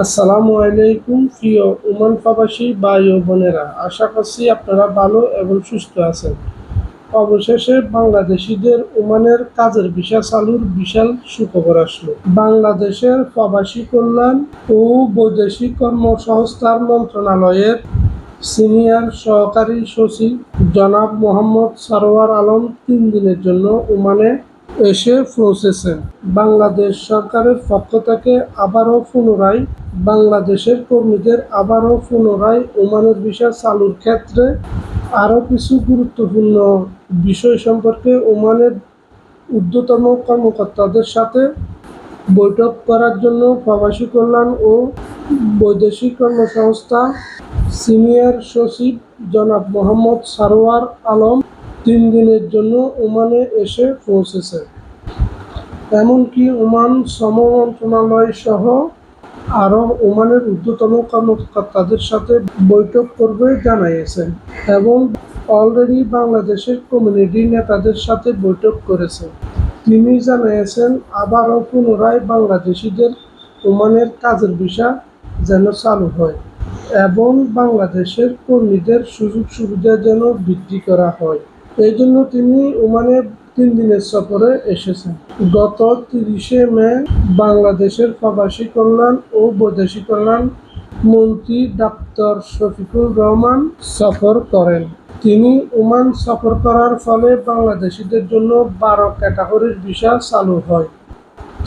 আসসালামু আলাইকুম, প্রিয় উমান প্রবাসী ভাই ও বোনেরা। আশা করছি আপনারা ভালো এবং সুস্থ আছেন। অবশেষে বাংলাদেশিদের ওমানের কাজের ভিসা চালুর বিশাল সুখবর আসলো। বাংলাদেশের প্রবাসী কল্যাণ ও বৈদেশিক কর্মসংস্থান মন্ত্রণালয়ের সিনিয়র সহকারী সচিব জনাব মোহাম্মদ সারোয়ার আলম তিন দিনের জন্য ওমানে এসে পৌঁছেছেন। বাংলাদেশ সরকারের পক্ষ থেকে আবারও পুনরায় বাংলাদেশের কর্মীদের আবারও পুনরায় ওমানের ভিসা চালুর ক্ষেত্রে আরও কিছু গুরুত্বপূর্ণ বিষয় সম্পর্কে ওমানের ঊর্ধ্বতম কর্মকর্তাদের সাথে বৈঠক করার জন্য প্রবাসী কল্যাণ ও বৈদেশিক কর্মসংস্থা সিনিয়র সচিব জনাব মোহাম্মদ সারোয়ার আলম তিন দিনের জন্য ওমানে এসে পৌঁছেছে। এমনকি ওমান শ্রম মন্ত্রণালয় সহ আরও ওমানের ঊর্ধ্বতন কর্মকর্তাদের সাথে বৈঠক করবে জানাইয়েছেন এবং অলরেডি বাংলাদেশের কমিউনিটি নেতাদের সাথে বৈঠক করেছে। তিনি জানিয়েছেন আবারও পুনরায় বাংলাদেশিদের ওমানের কাজের ভিসা যেন চালু হয় এবং বাংলাদেশের কর্মীদের সুযোগ সুবিধা যেন বৃদ্ধি করা হয়। এই জন্য তিনি ওমানে তিন দিনের সফরে এসেছেন। গত তিরিশে মে বাংলাদেশের প্রবাসী কল্যাণ ও বৈদেশিক কল্যাণ মন্ত্রী ডাক্তার শফিকুর রহমান সফর করেন। তিনি ওমান সফর করার ফলে বাংলাদেশিদের জন্য বারো ক্যাটাগরির ভিসা চালু হয়।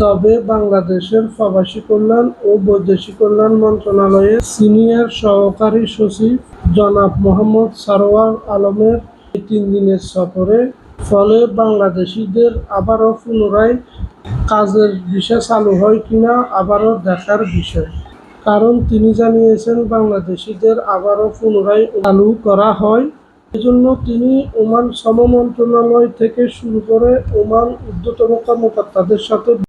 তবে বাংলাদেশের প্রবাসী কল্যাণ ও বৈদেশিক কল্যাণ মন্ত্রণালয়ের সিনিয়র সহকারী সচিব জনাব মোহাম্মদ সারোয়ার আলমের তিন দিনের সফরে, ফলে বাংলাদেশিদের আবারও পুনরায় কাজের ভিসা চালু হয় কিনা আবারও দেখার বিষয়। কারণ তিনি জানিয়েছেন, বাংলাদেশিদের আবারও পুনরায় চালু করা হয়। এজন্য তিনি ওমান শ্রম মন্ত্রণালয় থেকে শুরু করে ওমান ঊর্ধ্বতন কর্মকর্তাদের সাথে